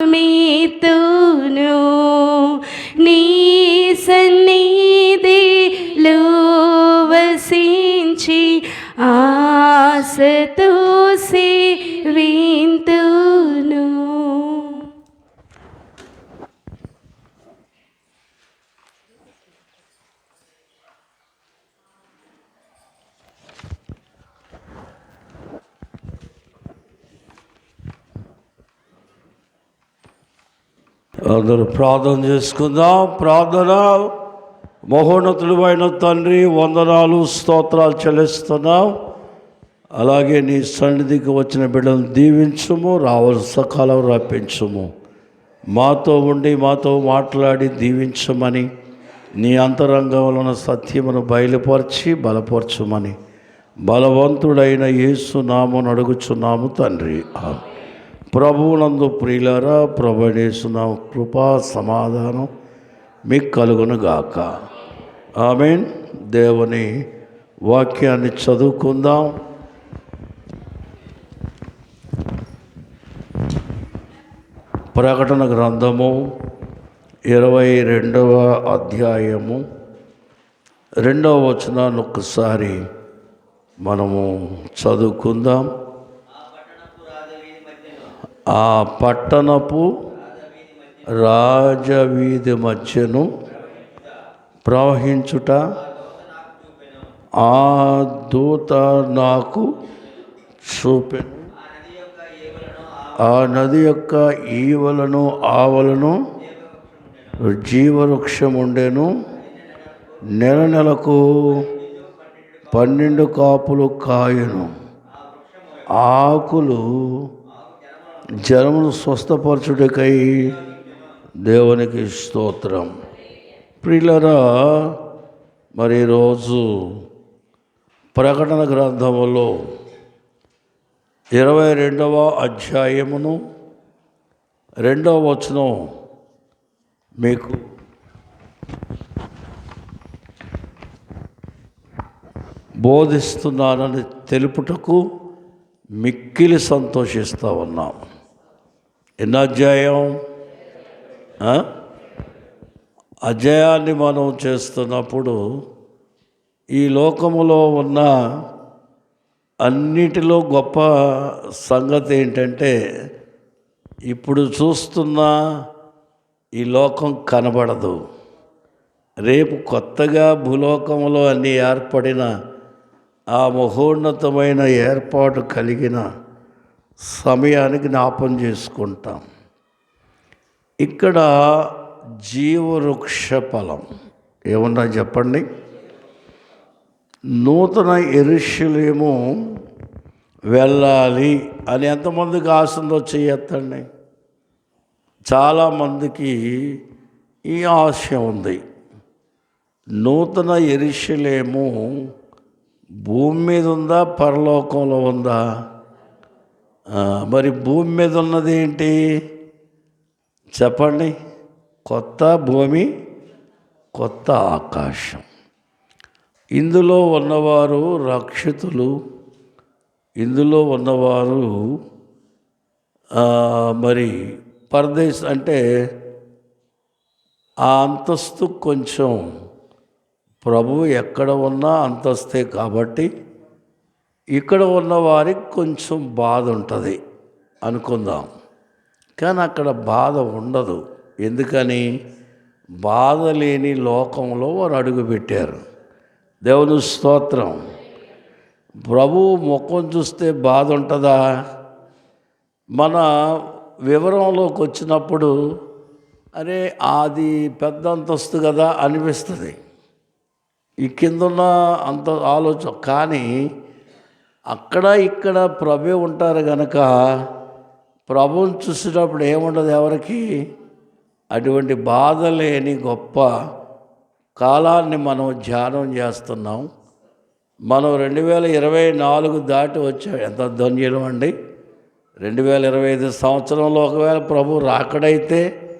మీతును నీ సన్నిధిలో వసించి ఆశతో అందరూ ప్రార్థన చేసుకుందాం ప్రార్థన. మహోన్నతుడు అయిన తండ్రి వందనాలు స్తోత్రాలు చెల్లిస్తున్నాం. అలాగే నీ సన్నిధికి వచ్చిన బిడ్డలు దీవించుము రావాల్సిన కాలం రప్పించుము. మాతో ఉండి మాతో మాట్లాడి దీవించమని నీ అంతరంగంలో ఉన్న సత్యమును బయలుపరిచి బలపరచుమని. బలవంతుడైన యేసు నామను అడుగుచున్నాము తండ్రి. ప్రభువునందు ప్రియులారా ప్రభునేసిన కృపా సమాధానం మీకు కలుగునుగాక. ఆమెన్. దేవుని వాక్యాన్ని చదువుకుందాం. ప్రకటన గ్రంథము ఇరవై రెండవ అధ్యాయము. రెండవ వచనాన్ని ఒక్కసారి మనము చదువుకుందాం. ఆ పట్టణపు రాజవీధి మధ్యను ప్రవహించుట ఆ దూత నాకు చూపెను. ఆ నది యొక్క ఈవలను ఆవలను జీవవృక్షం ఉండెను నెల నెలకు పన్నెండు కాపులు కాయను. ఆకులు జనమును స్వస్థపరచుటకై దేవునికి స్తోత్రం. ప్రియులరా మరి రోజు ప్రకటన గ్రంథములో ఇరవై రెండవ అధ్యాయమును రెండవ వచనం మీకు బోధిస్తున్నానని తెలుపుటకు మిక్కిలి సంతోషిస్తూ ఉన్నాం. ఎన్నో అధ్యాయం? అధ్యాయాన్ని మనం చేస్తున్నప్పుడు ఈ లోకములో ఉన్న అన్నిటిలో గొప్ప సంగతి ఏంటంటే ఇప్పుడు చూస్తున్న ఈ లోకం కనబడదు. రేపు కొత్తగా భూలోకంలో అన్ని ఏర్పడిన ఆ మహోన్నతమైన ఏర్పాటు కలిగిన సమయానికి జ్ఞాపం చేసుకుంటాం. ఇక్కడ జీవవృక్ష ఫలం ఏమన్నా చెప్పండి? నూతన ఎరుషులేమో వెళ్ళాలి అని ఎంతమందికి ఆశ ఉందో చేయొద్దండి. చాలామందికి ఈ ఆశ ఉంది. నూతన ఎరుషులేమో భూమి మీద ఉందా పరలోకంలో ఉందా? మరి భూమి మీద ఉన్నది ఏంటి? చెప్పండి. కొత్త భూమి కొత్త ఆకాశం. ఇందులో ఉన్నవారు రక్షితులు. ఇందులో ఉన్నవారు మరి పరదేశ్ అంటే ఆ అంతస్తు కొంచెం ప్రభువు ఎక్కడ ఉన్నా అంతస్తే కాబట్టి ఇక్కడ ఉన్న వారికి కొంచెం బాధ ఉంటుంది అనుకుందాం. కానీ అక్కడ బాధ ఉండదు. ఎందుకని? బాధ లేని లోకంలో వారు అడుగుపెట్టారు దేవుని స్తోత్రం. ప్రభువు ముఖం చూస్తే బాధ ఉంటుందా? మన వివరంలోకి వచ్చినప్పుడు అరే అది పెద్ద అంతస్తు కదా అనిపిస్తుంది. ఈ కిందున్న అంత ఆలోచన కానీ అక్కడ ఇక్కడ ప్రభే ఉంటారు కనుక ప్రభుని చూసేటప్పుడు ఏముండదు ఎవరికి? అటువంటి బాధ లేని గొప్ప కాలాన్ని మనం ధ్యానం చేస్తున్నాం. మనం రెండు వేల ఇరవై నాలుగు దాటి వచ్చాం. ఎంత ధన్యులం అండి. రెండు వేల ఇరవై ఐదు సంవత్సరంలో ఒకవేళ ప్రభు రాకడైతే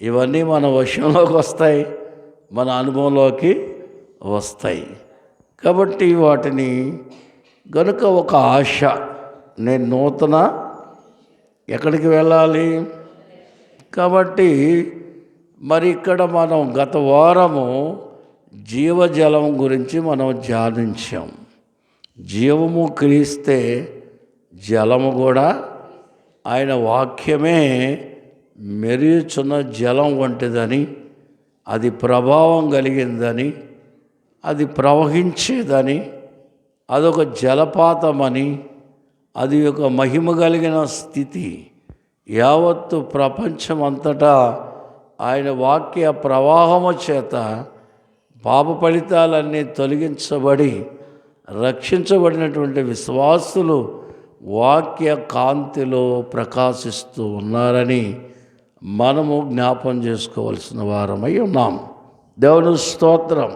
ఇవన్నీ మన వశంలోకి వస్తాయి మన అనుభవంలోకి వస్తాయి. కాబట్టి వాటిని గనుక ఒక ఆశ నేను నూతన ఎక్కడికి వెళ్ళాలి? కాబట్టి మరి ఇక్కడ మనం గత వారము జీవజలం గురించి మనం ధ్యానించాం. జీవము క్రీస్తే జలము కూడా ఆయన వాక్యమే మెరుగుచున్న జలం వంటిదని అది ప్రభావం కలిగిందని అది ప్రవహించేదని అదొక జలపాతమని అది ఒక మహిమ కలిగిన స్థితి. యావత్తు ప్రపంచమంతటా ఆయన వాక్య ప్రవాహము చేత పాప ఫలితాలన్నీ తొలగించబడి రక్షించబడినటువంటి విశ్వాసులు వాక్య కాంతిలో ప్రకాశిస్తూ ఉన్నారని మనము జ్ఞాపం చేసుకోవలసిన వారమై ఉన్నాం. దేవుని స్తోత్రం.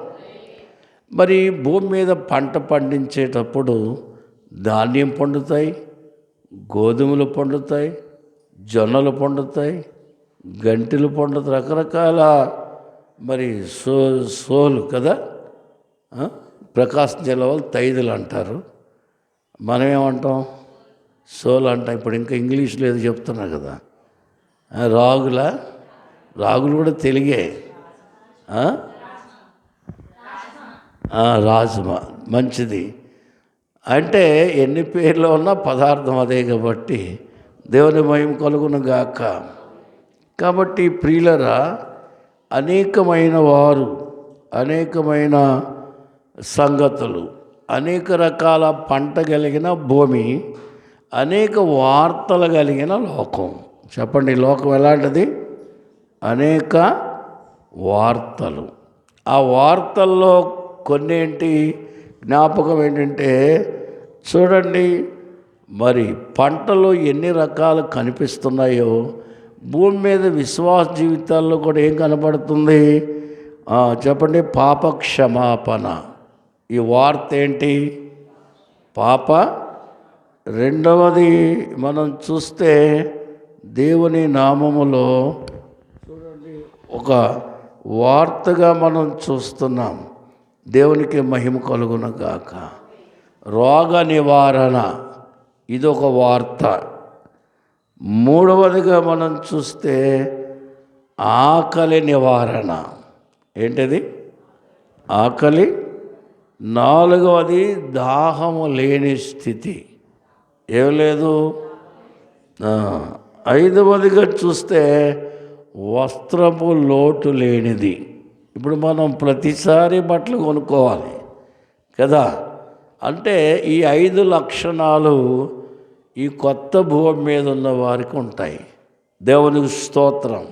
మరి భూమి మీద పంట పండించేటప్పుడు ధాన్యం పండుతాయి గోధుమలు పండుతాయి జొన్నలు పండుతాయి గంటెలు పండుతాయి రకరకాల మరి సో సోలు కదా? ప్రకాశం జిల్లా వాళ్ళు తైదులు అంటారు. మనం ఏమంటాం సోలు అంటాం. ఇప్పుడు ఇంకా ఇంగ్లీష్ లేదు చెప్తున్నా కదా. రాగుల? రాగులు కూడా తెలుగే. రాజ్మా మంచిది. అంటే ఎన్ని పేర్లు ఉన్నా పదార్థం అదే కాబట్టి దేవుని మయం కలుగును గాక. కాబట్టి ప్రియులరా అనేకమైన వారు అనేకమైన సంగతులు అనేక రకాల పంట కలిగిన భూమి అనేక వార్తలు కలిగిన లోకం. చెప్పండి లోకం ఎలాంటిది? అనేక వార్తలు. ఆ వార్తల్లో కొన్ని ఏంటి జ్ఞాపకం ఏంటంటే చూడండి మరి పంటలు ఎన్ని రకాలు కనిపిస్తున్నాయో భూమి మీద విశ్వాస జీవితాల్లో కూడా ఏం కనపడుతుంది? చెప్పండి పాప క్షమాపణ ఈ వార్త ఏంటి? పాప. రెండవది మనం చూస్తే దేవుని నామములో చూడండి ఒక వార్తగా మనం చూస్తున్నాం. దేవునికి మహిమ కలుగును గాక రోగ నివారణ ఇదొక వార్త. మూడవదిగా మనం చూస్తే ఆకలి నివారణ. ఏంటిది? ఆకలి. నాలుగవది దాహము లేని స్థితి. ఏం లేదు? ఐదవదిగా చూస్తే వస్త్రపు లోటు లేనిది. ఇప్పుడు మనం ప్రతిసారి బట్టలు కొనుక్కోవాలి కదా? అంటే ఈ ఐదు లక్షణాలు ఈ కొత్త భూమి మీద ఉన్న వారికి ఉంటాయి. దేవునికి స్తోత్రం.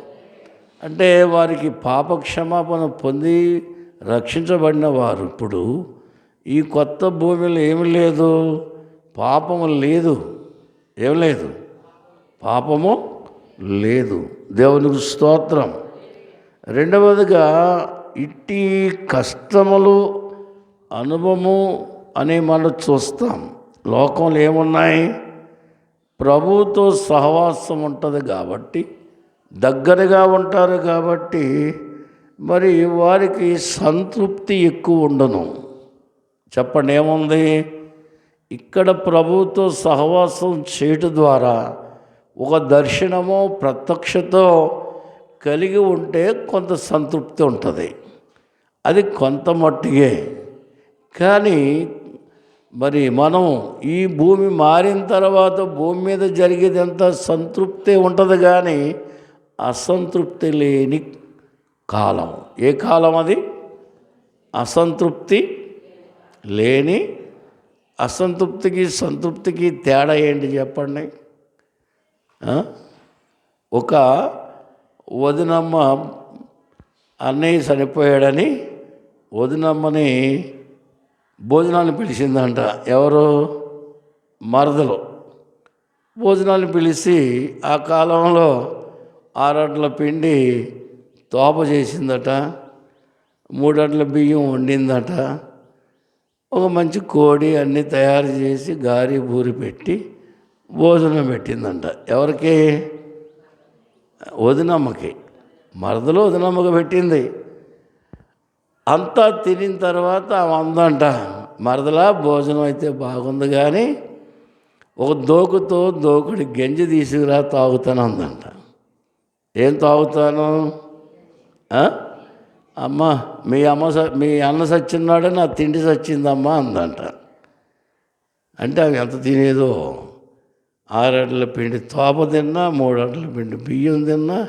అంటే వారికి పాప క్షమాపణ పొంది రక్షించబడిన వారు ఇప్పుడు ఈ కొత్త భూమిలో ఏమి లేదు? పాపము లేదు. ఏం లేదు? పాపము లేదు. దేవునికి స్తోత్రం. రెండవదిగా ఇట్టి కష్టములు అనుభవము అని మనం చూస్తాం. లోకంలో ఏమున్నాయి? ప్రభువుతో సహవాసం ఉంటుంది కాబట్టి దగ్గరగా ఉంటారు కాబట్టి మరి వారికి సంతృప్తి ఎక్కువ ఉండను. చెప్పండి ఏముంది? ఇక్కడ ప్రభువుతో సహవాసం చేయటం ద్వారా ఒక దర్శనమో ప్రత్యక్షతో కలిగి ఉంటే కొంత సంతృప్తి ఉంటుంది. అది కొంత మట్టుకే. కానీ మరి మనం ఈ భూమి మారిన తర్వాత భూమి మీద జరిగేదంతా సంతృప్తి ఉంటుంది కానీ అసంతృప్తి లేని కాలం. ఏ కాలం అది? అసంతృప్తి లేని అసంతృప్తికి సంతృప్తికి తేడా ఏంటి చెప్పండి? ఒక వదినమ్మ అన్నయ్య చనిపోయాడని వదినమ్మని భోజనాన్ని పిలిచిందంట. ఎవరు? మరదలు. భోజనాన్ని పిలిచి ఆ కాలంలో ఆరట్ల పిండి తోప చేసిందట. మూడట్ల బియ్యం వండిందట. ఒక మంచి కోడి అన్నీ తయారు చేసి గారి బూరి పెట్టి భోజనం పెట్టిందంట. ఎవరికి? వదినమ్మకి మరదలో వదినమ్మకి పెట్టింది. అంతా తినిన తర్వాత ఆమె అందంట మరదలా భోజనం అయితే బాగుంది కానీ ఒక దోకుతో దోకుడి గంజి తీసుకురా తాగుతాను అందంట. ఏం తాగుతాను? అమ్మ మీ అమ్మ స- మీ అన్న సచ్చిన్నాడే నా తిండి సచ్చిందమ్మా అందంట. అంటే అవి ఎంత తినేదో. ఆరడ్ల పిండి తోప తిన్నా మూడడ్ల పిండి బియ్యం తిన్నా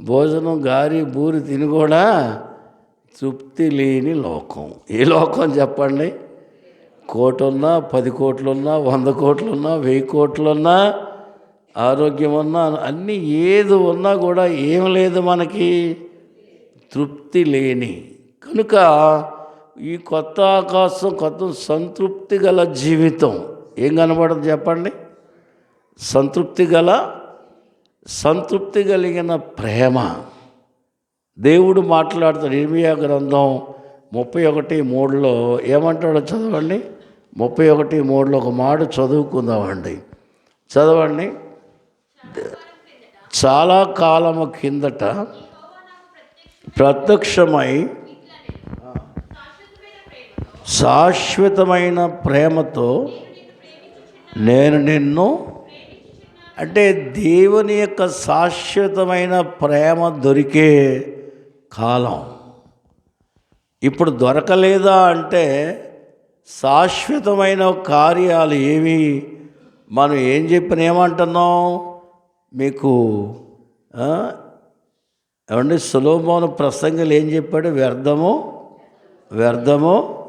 భోజనం గారి బూరి తిని కూడా తృప్తి లేని లోకం. ఏ లోకం చెప్పండి? కోటున్నా పది కోట్లున్నా వంద కోట్లున్నా వెయ్యి కోట్లున్నా ఆరోగ్యం ఉన్నా అన్నీ ఏది ఉన్నా కూడా ఏం లేదు మనకి. తృప్తి లేని. కనుక ఈ కొత్త ఆకాశం కొత్త సంతృప్తి గల జీవితం ఏం కనబడదు చెప్పండి? సంతృప్తి గల సంతృప్తి కలిగిన ప్రేమ. దేవుడు మాట్లాడుతాడు ఇర్మియా గ్రంథం ముప్పై ఒకటి మూడులో ఏమంటాడో చదవండి. ముప్పై ఒకటి మూడులో ఒక మాట చదువుకుందామండి. చదవండి. చాలా కాలము కిందట ప్రత్యక్షమై శాశ్వతమైన ప్రేమతో నేను నిన్ను అంటే దేవుని యొక్క శాశ్వతమైన ప్రేమ దొరికే కాలం. ఇప్పుడు దొరకలేదా అంటే శాశ్వతమైన కార్యాలు ఏవి? మనం ఏం చెప్పిన ఏమంటున్నాం? మీకు ఏమండి? సులోమోను ప్రసంగులు ఏం చెప్పాడు? వ్యర్థము వ్యర్థము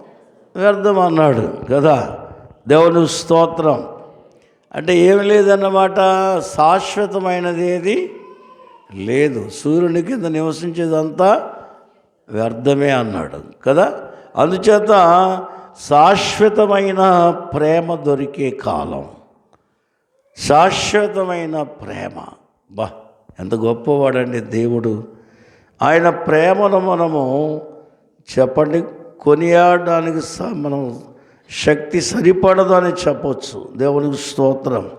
వ్యర్థం అన్నాడు కదా. దేవుని స్తోత్రం. అంటే ఏమి లేదన్నమాట శాశ్వతమైనది ఏది లేదు. సూర్యుని కింద నివసించేదంతా వ్యర్థమే అన్నాడు కదా? అందుచేత శాశ్వతమైన ప్రేమ దొరికే కాలం. శాశ్వతమైన ప్రేమ. బా ఎంత గొప్పవాడండి దేవుడు. ఆయన ప్రేమను మనము చెప్పండి కొనియాడడానికి స- మనం శక్తి సరిపడదు అని చెప్పొచ్చు. దేవునికి స్తోత్రం.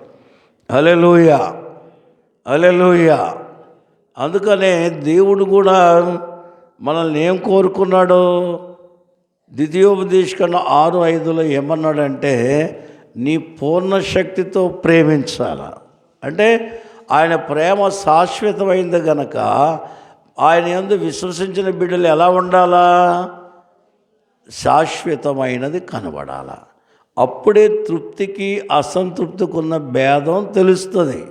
అలెలుయ అలెలుయ అందుకనే దేవుడు కూడా మనల్ని ఏం కోరుకున్నాడు? ద్వితీయోపదేశకన్న ఆరు ఐదులో ఏమన్నాడంటే నీ పూర్ణ శక్తితో ప్రేమించాల. అంటే ఆయన ప్రేమ శాశ్వతమైంది గనక ఆయన ఎందు విశ్వసించిన బిడ్డలు ఎలా ఉండాలా? శాశ్వతమైనది కనబడాల. అప్పుడే తృప్తికి అసంతృప్తికి ఉన్న భేదం తెలుస్తుంది.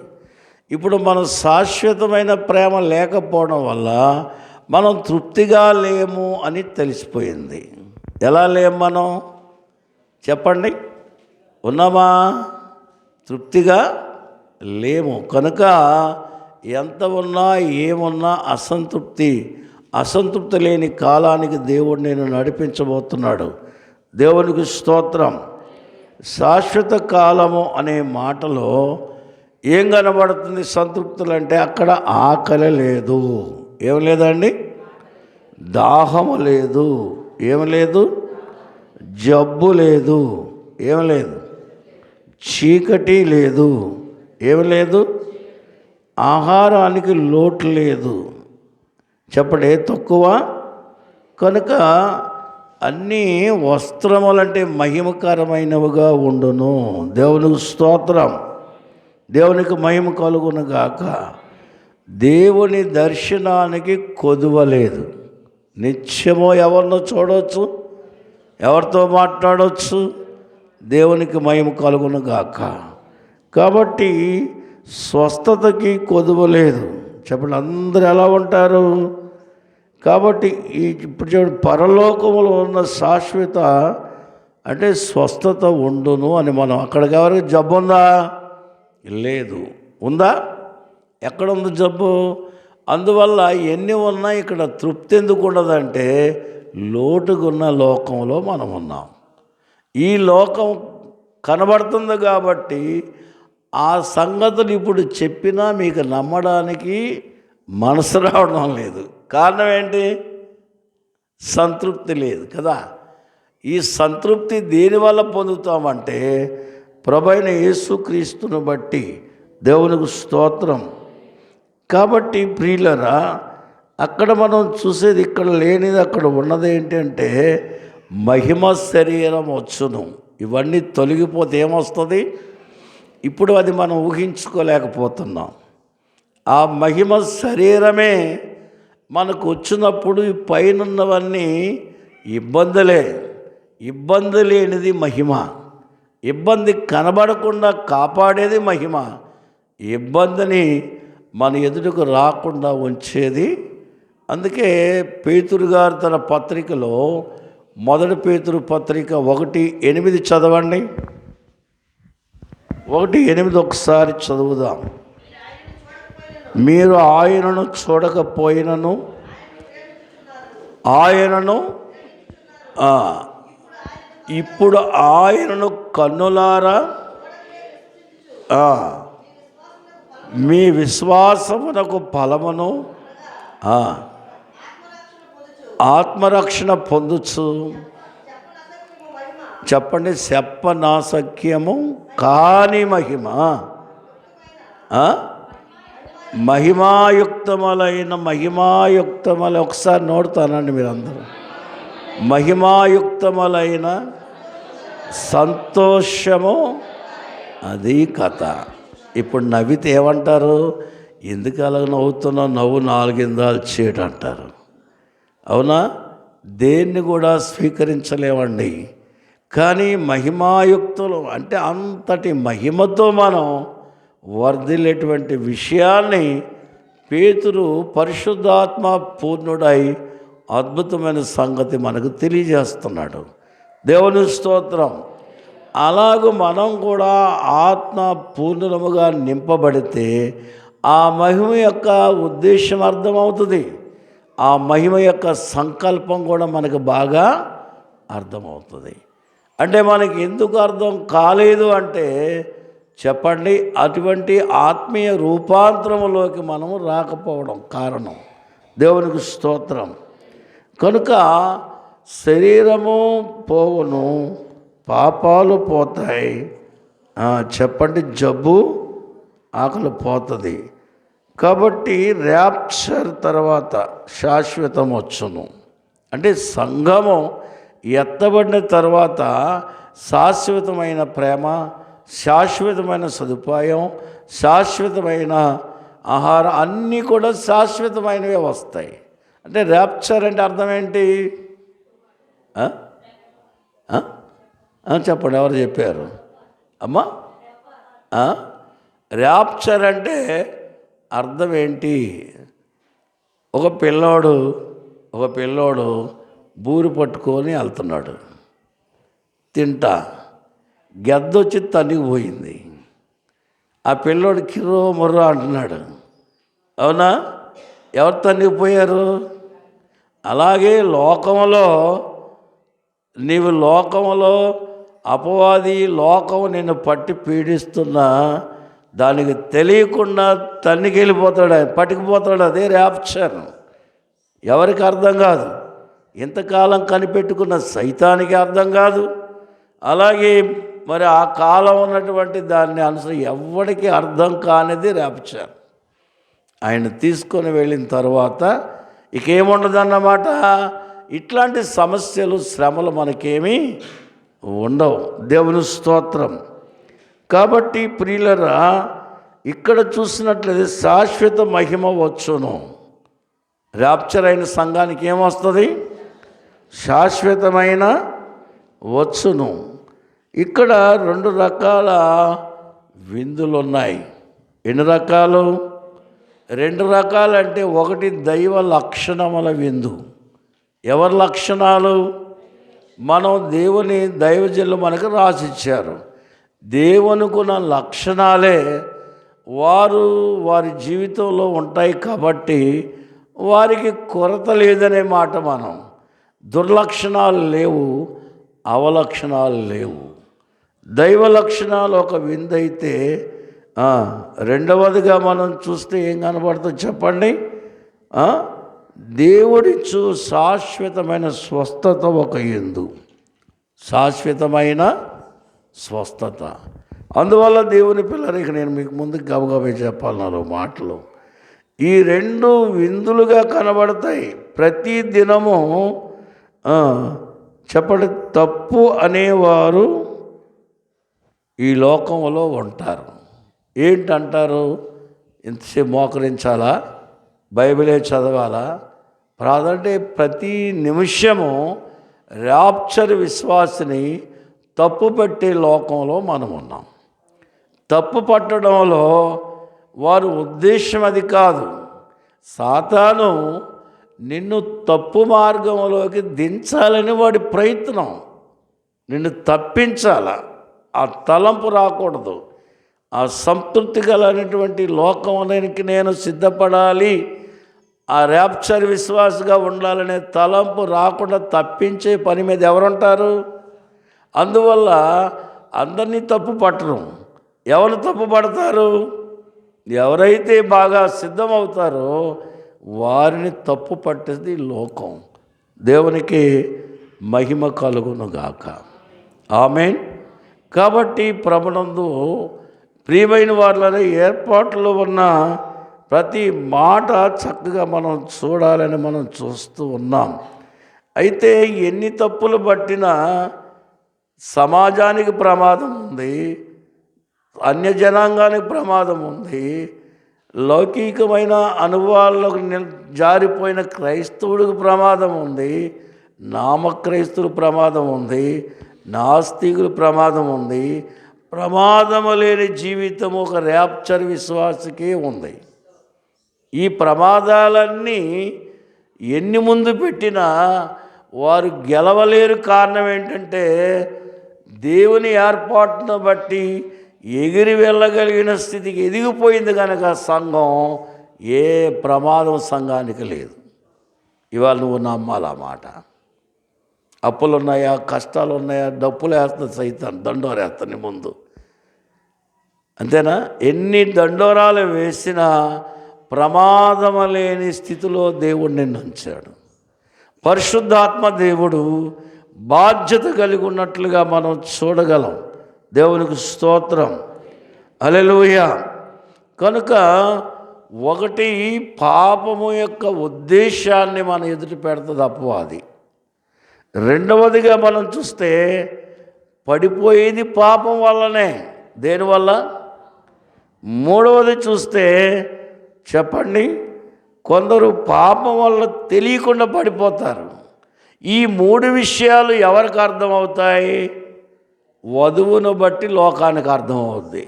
ఇప్పుడు మనం శాశ్వతమైన ప్రేమ లేకపోవడం వల్ల మనం తృప్తిగా లేము అని తెలిసిపోయింది. ఎలా లేము మనం? చెప్పండి. ఉన్నామా? తృప్తిగా లేము. కనుక ఎంత ఉన్నా ఏమున్నా అసంతృప్తి అసంతృప్తి లేని కాలానికి దేవుడు నేను నడిపించబోతున్నాడు. దేవునికి స్తోత్రం. శాశ్వత కాలము అనే మాటలో ఏం కనబడుతుంది సంతృప్తులు అంటే అక్కడ ఆకలి లేదు. ఏం లేదండి? దాహము లేదు. ఏం లేదు? జబ్బు లేదు. ఏం లేదు? చీకటి లేదు. ఏం లేదు? ఆహారానికి లోటు లేదు. చెప్పడే తక్కువ? కనుక అన్నీ వస్త్రములంటే మహిమకరమైనవిగా ఉండును. దేవునికి స్తోత్రం. దేవునికి మహిమ కలుగును గాక దేవుని దర్శనానికి కొదువలేదు. నిత్యము ఎవరినో చూడవచ్చు ఎవరితో మాట్లాడవచ్చు దేవునికి మహిమ కలుగును గాక కాబట్టి స్వస్థతకి కొదువలేదు. చెప్పండి అందరూ ఎలా ఉంటారు? కాబట్టి ఈ ఇప్పుడు చూడండి పరలోకములో ఉన్న శాశ్వత అంటే స్వస్థత ఉండును అని మనం అక్కడికి ఎవరికి జబ్బు ఉందా? లేదు. ఉందా? ఎక్కడ ఉంది జబ్బు? అందువల్ల ఎన్ని ఉన్నా ఇక్కడ తృప్తి ఎందుకు ఉండదంటే లోటుగున్న లోకంలో మనం ఉన్నాం. ఈ లోకం కనబడుతుంది కాబట్టి ఆ సంగతులు ఇప్పుడు చెప్పినా మీకు నమ్మడానికి మనసు రావడం లేదు. కారణం ఏంటి? సంతృప్తి లేదు కదా? ఈ సంతృప్తి దేనివల్ల పొందుతామంటే ప్రభైన యేసుక్రీస్తును బట్టి దేవునికి స్తోత్రం. కాబట్టి ప్రియులరా అక్కడ మనం చూసేది ఇక్కడ లేనిది అక్కడ ఉన్నది ఏంటంటే మహిమ శరీరం వచ్చును. ఇవన్నీ తొలగిపోతే ఏమొస్తుంది? ఇప్పుడు అది మనం ఊహించుకోలేకపోతున్నాం. ఆ మహిమ శరీరమే మనకు వచ్చినప్పుడు ఈ పైనున్నవన్నీ ఇబ్బందులే ఇబ్బంది లేనిది మహిమ. ఇబ్బంది కనబడకుండా కాపాడేది మహిమ. ఇబ్బందిని మన ఎదుటకు రాకుండా ఉంచేది. అందుకే పేతురు గారు తన పత్రికలో మొదటి పేతురు పత్రిక ఒకటి ఎనిమిది చదవండి. ఒకటి ఎనిమిది ఒకసారి చదువుదాం. మీరు ఆయనను చూడకపోయినను ఆయనను ఇప్పుడు ఆయనను కన్నులారా మీ విశ్వాసమునకు ఫలమును ఆత్మరక్షణ పొందుచు. చెప్పండి చెప్పనాసక్యము కాని మహిమ మహిమాయుక్తములైన మహిమాయుక్తములు ఒకసారి నోడుతానండి మీరందరూ. మహిమాయుక్తములైన సంతోషము అది కథ. ఇప్పుడు నవ్వితే ఏమంటారు? ఎందుకు అలా నవ్వుతున్నావు? నవ్వు నాలుగిందాలు చేయటం అంటారు. అవునా? దేన్ని కూడా స్వీకరించలేమండి. కానీ మహిమాయుక్తులు అంటే అంతటి మహిమతో మనం వర్ధిల్లేటువంటి విషయాన్ని పేతురు పరిశుద్ధాత్మ పూర్ణుడై అద్భుతమైన సంగతి మనకు తెలియజేస్తున్నాడు. దేవుని స్తోత్రం. అలాగూ మనం కూడా ఆత్మ పూర్ణముగా నింపబడితే ఆ మహిమ యొక్క ఉద్దేశం అర్థమవుతుంది. ఆ మహిమ యొక్క సంకల్పం కూడా మనకు బాగా అర్థమవుతుంది. అంటే మనకి ఎందుకు అర్థం కాలేదు అంటే చెప్పండి అటువంటి ఆత్మీయ రూపాంతరంలోకి మనము రాకపోవడం కారణం. దేవునికి స్తోత్రం. కనుక శరీరము పోవును పాపాలు పోతాయి. చెప్పండి జబ్బు ఆకలి పోతుంది. కాబట్టి ర్యాప్చర్ తర్వాత శాశ్వతం వచ్చును. అంటే సంఘము ఎత్తబడిన తర్వాత శాశ్వతమైన ప్రేమ శాశ్వతమైన సదుపాయం శాశ్వతమైన ఆహారం అన్నీ కూడా శాశ్వతమైనవే వస్తాయి. అంటే ర్యాప్చర్ అంటే అర్థం ఏంటి? చెప్పండి ఎవరు చెప్పారు? అమ్మా? ర్యాప్చర్ అంటే అర్థం ఏంటి? ఒక పిల్లోడు ఒక పిల్లోడు బూరి పట్టుకొని వెళ్తున్నాడు. తింటా. గద్దొచ్చి తనిగిపోయింది ఆ పిల్లోడు కిర్రో ముర్రో అంటున్నాడు అవునా? ఎవరు తనిగిపోయారు అలాగే లోకంలో నీవు లోకంలో అపవాది లోకం నిన్ను పట్టి పీడిస్తున్నా దానికి తెలియకుండా తన్నికెళ్ళిపోతాడు ఆయన పట్టుకుపోతాడు అదే ర్యాప్చర్ ఎవరికి అర్థం కాదు. ఇంతకాలం కనిపెట్టుకున్న సైతానికి అర్థం కాదు. అలాగే మరి ఆ కాలం ఉన్నటువంటి దాన్ని అనుసరి ఎవరికి అర్థం కానిది రేపచారు ఆయన తీసుకొని వెళ్ళిన తర్వాత ఇకేముండదన్నమాట? ఇట్లాంటి సమస్యలు శ్రమలు మనకేమీ ఉండవు. దేవుని స్తోత్రం. కాబట్టి ప్రియులరా ఇక్కడ చూసినట్లయితే శాశ్వత మహిమ వచ్చును. ర్యాప్చర్ అయిన సంఘానికి ఏమొస్తుంది? శాశ్వతమైన వచ్చును. ఇక్కడ రెండు రకాల విందులు ఉన్నాయి ఎన్ని రకాలు? రెండు రకాలు అంటే ఒకటి దైవ లక్షణముల విందు. ఎవరి లక్షణాలు? మనం దేవుని దైవజనులు మనకు రాసిచ్చారు. దేవునికున్న లక్షణాలే వారు వారి జీవితంలో ఉంటాయి కాబట్టి వారికి కొరత లేదనే మాట మనం. దుర్లక్షణాలు లేవు అవలక్షణాలు లేవు. దైవ లక్షణాలు ఒక విందైతే రెండవదిగా మనం చూస్తే ఏం కనబడుతుంది చెప్పండి? దేవుడిచ్చు శాశ్వతమైన స్వస్థత ఒక ఎందు. శాశ్వతమైన స్వస్థత. అందువల్ల దేవుని పిల్లలకి నేను మీకు ముందు గబగబే చెప్పాలి నాలుగు మాటలు. ఈ రెండు విందులుగా కనబడతాయి. ప్రతి దినము ఆ, చెప్పండి తప్పు అనేవారు ఈ లోకంలో ఉంటారు. ఏంటంటారు? ఇంతసేపు మోకరించాలా? బైబిలే చదవాలా? ప్రాదంటే ప్రతి నిమిషము ర్యాప్చర్ విశ్వాసిని తప్పు పెట్టే లోకంలో మనం ఉన్నాం. తప్పు పట్టడంలో వారి ఉద్దేశం అది కాదు. సాతాను నిన్ను తప్పు మార్గంలోకి దించాలని వాడి ప్రయత్నం. నిన్ను తప్పించాలా? ఆ తలంపు రాకూడదు. ఆ సంతృప్తి గలైనటువంటి లోకంలోనికి నేను సిద్ధపడాలి. ఆ ర్యాప్చర్ విశ్వాసగా ఉండాలనే తలంపు రాకుండా తప్పించే పని మీద ఎవరుంటారు? అందువల్ల అందరినీ తప్పు పట్టరు. ఎవరు తప్పు పడతారు? ఎవరైతే బాగా సిద్ధమవుతారో వారిని తప్పు పట్టేది లోకం. దేవునికి మహిమ కలుగునుగాక. ఆమెన్. ఆమె కాబట్టి ప్రభునందు ప్రియమైన వాళ్ళనే ఏర్పాట్లు ఉన్న ప్రతి మాట చక్కగా మనం చూడాలని మనం చూస్తూ ఉన్నాం. అయితే ఎన్ని తప్పులు పట్టినా సమాజానికి ప్రమాదం ఉంది అన్య జనాంగానికి ప్రమాదం ఉంది లౌకికమైన అనుభవాల్లోకి జారిపోయిన క్రైస్తవుడికి ప్రమాదం ఉంది నామక్రైస్తువులు ప్రమాదం ఉంది నాస్తికులు ప్రమాదం ఉంది. ప్రమాదము లేని జీవితం ఒక ర్యాప్చర్ విశ్వాసకే ఉంది. ఈ ప్రమాదాలన్నీ ఎన్ని ముందు పెట్టినా వారు గెలవలేరు కారణం ఏంటంటే దేవుని ఏర్పాటును బట్టి ఎగిరి వెళ్ళగలిగిన స్థితికి ఎదిగిపోయింది కనుక సంఘం ఏ ప్రమాదం సంఘానికి లేదు. ఇవాళ నువ్వు నమ్మాలి ఆ మాట? అప్పులు ఉన్నాయా కష్టాలు ఉన్నాయా డప్పులు వేస్తుంది దండోర వేస్తాను ముందు. అంతేనా? ఎన్ని దండోరాలు వేసినా ప్రమాదం లేని స్థితిలో దేవుడు నిన్ను ఉంచాడు. పరిశుద్ధాత్మ దేవుడు బాధ్యత కలిగి ఉన్నట్లుగా మనం చూడగలం. దేవునికి స్తోత్రం. అలెలుయ కనుక ఒకటి పాపము యొక్క ఉద్దేశాన్ని మన ఎదుటి పెడుతుంది అపవాది. రెండవదిగా మనం చూస్తే పడిపోయేది పాపం వల్లనే. దేనివల్ల మూడవది చూస్తే చెప్పండి కొందరు పాపం వల్ల తెలియకుండా పడిపోతారు. ఈ మూడు విషయాలు ఎవరికి అర్థమవుతాయి? వధువును బట్టి లోకానికి అర్థమవుద్ది.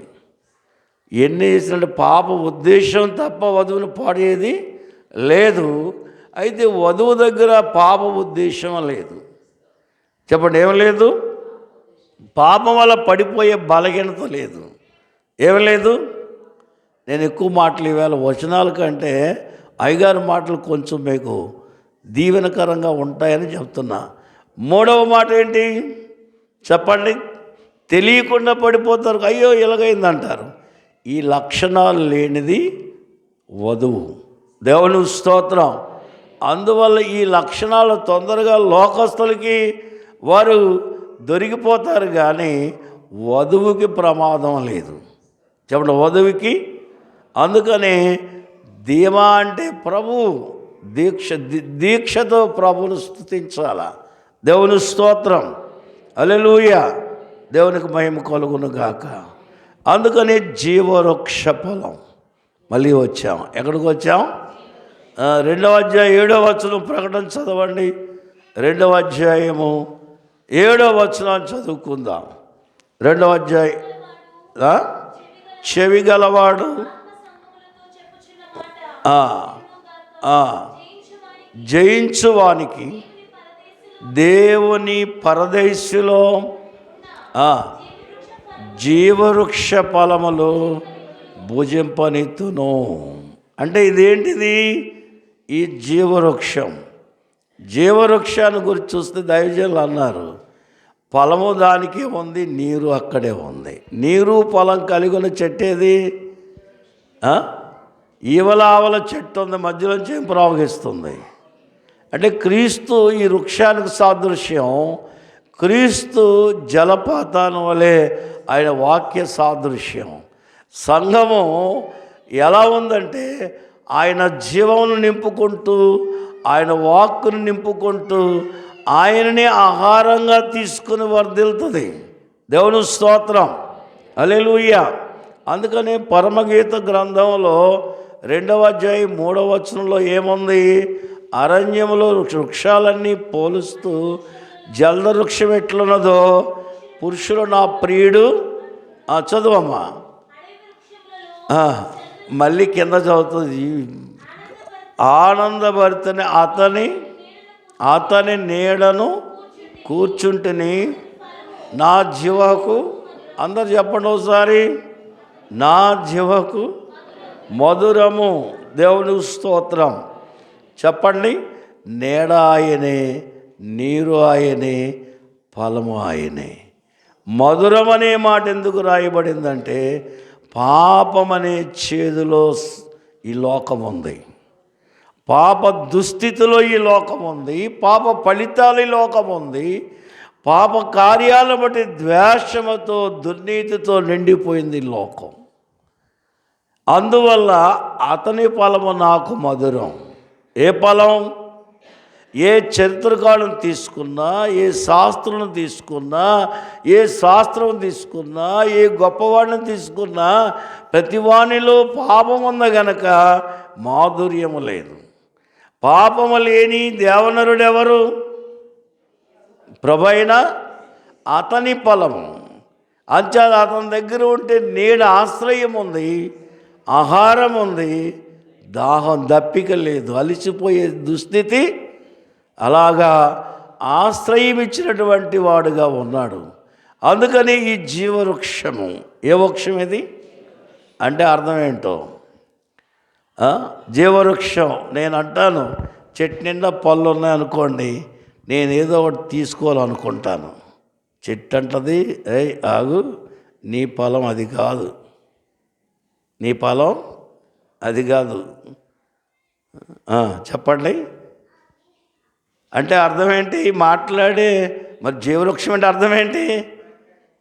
ఎన్ని చేసినట్టు పాప ఉద్దేశం తప్ప వధువును పాడేది లేదు. అయితే వధువు దగ్గర పాప ఉద్దేశం లేదు. చెప్పండి ఏం లేదు? పాపం వల్ల పడిపోయే బలహీనత లేదు. ఏం లేదు? నేను ఎక్కువ మాటలు ఇవాళ వచనాల కంటే అయ్యగారి మాటలు కొంచెం మీకు దీవెనకరంగా ఉంటాయని చెప్తున్నా. మూడవ మాట ఏంటి? చెప్పండి. తెలియకుండా పడిపోతారు. అయ్యో ఇలాగైందంటారు. ఈ లక్షణాలు లేనిది వధువు. దేవుని స్తోత్రం. అందువల్ల ఈ లక్షణాలు తొందరగా లోకస్తులకి వారు దొరికిపోతారు కానీ వధువుకి ప్రమాదం లేదు. చెప్పండి వధువుకి? అందుకని ధీమా అంటే ప్రభు దీక్ష దీక్షతో ప్రభువును స్థుతించాల దేవుని స్తోత్రం. అలెలుయ దేవునికి మహిమ కలుగును గాక. అందుకని జీవవృక్ష ఫలం. మళ్ళీ వచ్చాం. ఎక్కడికి వచ్చాం? రెండవ అధ్యాయం ఏడవ వచనం ప్రకటన చదవండి. రెండవ అధ్యాయము ఏడవ వచనాన్ని చదువుకుందాం. రెండవ అధ్యాయం చెవి గలవాడు జయించువానికి దేవుని పరదేశులో జీవవృక్ష ఫలములు భుజింపనిత్తును. అంటే ఇదేంటిది? ఈ జీవవృక్షం. జీవవృక్షాన్ని గురించి చూస్తే దైవజనులు అన్నారు ఫలము దానికి ఉంది నీరు అక్కడే ఉంది. నీరు పొలం కలిగిన చెట్టేది ఆ? ఆవల చెట్టు ఉంది మధ్యలోంచి ఏం ప్రవహిస్తుంది? అంటే క్రీస్తు ఈ వృక్షానికి సాదృశ్యం. క్రీస్తు జలపాతాన వలె ఆయన వాక్య సాదృశ్యం. సంఘము ఎలా ఉందంటే ఆయన జీవమును నింపుకుంటూ ఆయన వాక్కును నింపుకుంటూ ఆయనని ఆహారంగా తీసుకుని వర్ధిల్తుంది దేవుని స్తోత్రం. అలెలుయ్య అందుకని పరమగీత గ్రంథంలో రెండవ అధ్యాయం మూడవ వచనంలో ఏముంది? అరణ్యంలో వృక్షాలన్నీ పోలుస్తూ జలద వృక్షం ఎట్లున్నదో పురుషులు నా ప్రియుడు. ఆ, చదువమ్మా. మళ్ళీ కింద చదువుతుంది. ఆనందభరితని అతని అతని నీడను కూర్చుంటుని నా జీవకు అందరు చెప్పండి ఒకసారి నా జీవకు మధురము. దేవుని స్తోత్రం. చెప్పండి నీడ ఆయనే నీరు ఆయనే ఫలము ఆయనే. మధురం అనే మాట ఎందుకు రాయబడిందంటే పాపం అనే చేదులో ఈ లోకం ఉంది. పాప దుస్థితిలో ఈ లోకం ఉంది పాప ఫలితాలు ఈ లోకం ఉంది పాప కార్యాలను బట్టి ద్వేషముతో దుర్నీతితో నిండిపోయింది లోకం. అందువల్ల అతని ఫలము నాకు మధురం. ఏ ఫలం? ఏ చరిత్రకాలను తీసుకున్నా ఏ శాస్త్రం తీసుకున్నా ఏ శాస్త్రం తీసుకున్నా ఏ గొప్పవాడిని తీసుకున్నా ప్రతివానిలో పాపం ఉంది గనక మాధుర్యము లేదు. పాపము లేని దేవనరుడెవరు ప్రభైన అతని ఫలము అంచా అతని దగ్గర ఉంటే నీడ ఆశ్రయం ఉంది ఆహారం ఉంది దాహం దప్పిక లేదు అలిసిపోయే దుస్థితి. అలాగా ఆశ్రయం ఇచ్చినటువంటి వాడుగా ఉన్నాడు. అందుకని ఈ జీవవృక్షము. ఏ వృక్షం ఇది? అంటే అర్థం ఏంటో? జీవవృక్షం నేను అంటాను చెట్టు నిండా పళ్ళు ఉన్నాయనుకోండి నేను ఏదో ఒకటి తీసుకోవాలనుకుంటాను. చెట్టు అంటది ఏయ్ ఆగు నీ పొలం అది కాదు. నీ పొలం అది కాదు. చెప్పండి. అంటే అర్థం ఏంటి మాట్లాడే మరి జీవవృక్షం అంటే అర్థం ఏంటి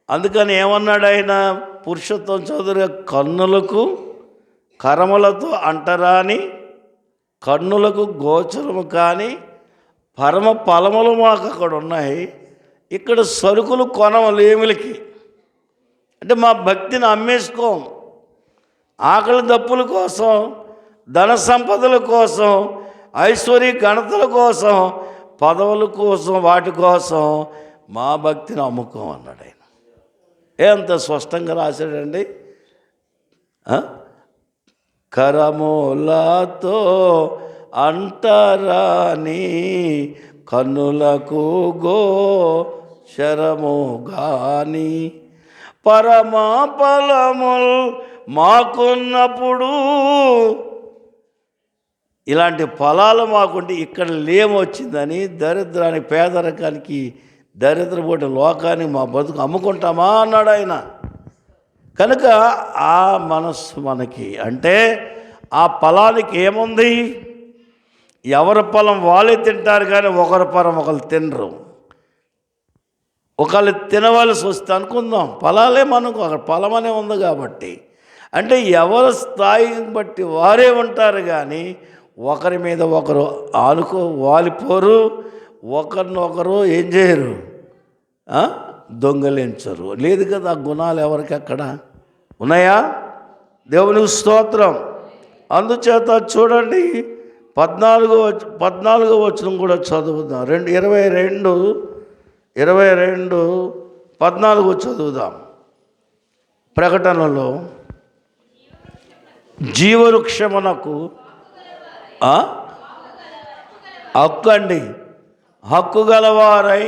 అందుకని ఏమన్నాడు ఆయన? పురుషోత్వం చదువుగా కన్నులకు కరములతో అంటరాని కన్నులకు గోచరము కానీ పరమ ఫలములు మాకు అక్కడ ఉన్నాయి. ఇక్కడ సరుకులు కొనము కొనలేమిలకి అంటే మా భక్తిని అమ్మేసుకోం. ఆకలి దప్పుల కోసం ధన సంపదల కోసం ఐశ్వర్య ఘనతల కోసం పదవుల కోసం వాటి కోసం మా భక్తిని అమ్ముకోం అన్నాడు ఆయన ఎంత స్పష్టంగా రాశాడండి? కరములతో అంటరాని కన్నులకు గో శరము గాని పరమ మాకున్నప్పుడు ఇలాంటి ఫలాలు మాకుంటే ఇక్కడ లేమొచ్చిందని దరిద్రానికి పేదరికానికి దరిద్రపోటి లోకానికి మా బతుకు అమ్ముకుంటామా అన్నాడు ఆయన కనుక ఆ మనస్సు మనకి అంటే ఆ ఫలానికి ఏముంది? ఎవరి పొలం వాళ్ళే తింటారు కానీ ఒకరి పొలం ఒకరు తినరు. ఒకళ్ళు తినవలసి వస్తే అనుకుందాం. ఫలాలే మనకు అక్కడ ఫలం అనే ఉంది కాబట్టి. అంటే ఎవరి స్థాయిని బట్టి వారే ఉంటారు కానీ ఒకరి మీద ఒకరు ఆనుకో వాలిపోరు. ఒకరినొకరు ఏం చేయరు. దొంగలించరు. లేదు కదా గుణాలు ఎవరికి అక్కడ? ఉన్నాయా? దేవునికి స్తోత్రం. అందుచేత చూడండి పద్నాలుగో పద్నాలుగో వచనం కూడా చదువుదాం. రెండు ఇరవై రెండు ఇరవై రెండు పద్నాలుగు చదువుదాం. ప్రకటనలో జీవవృక్షమునకు హక్కు అండి. హక్కు గలవారై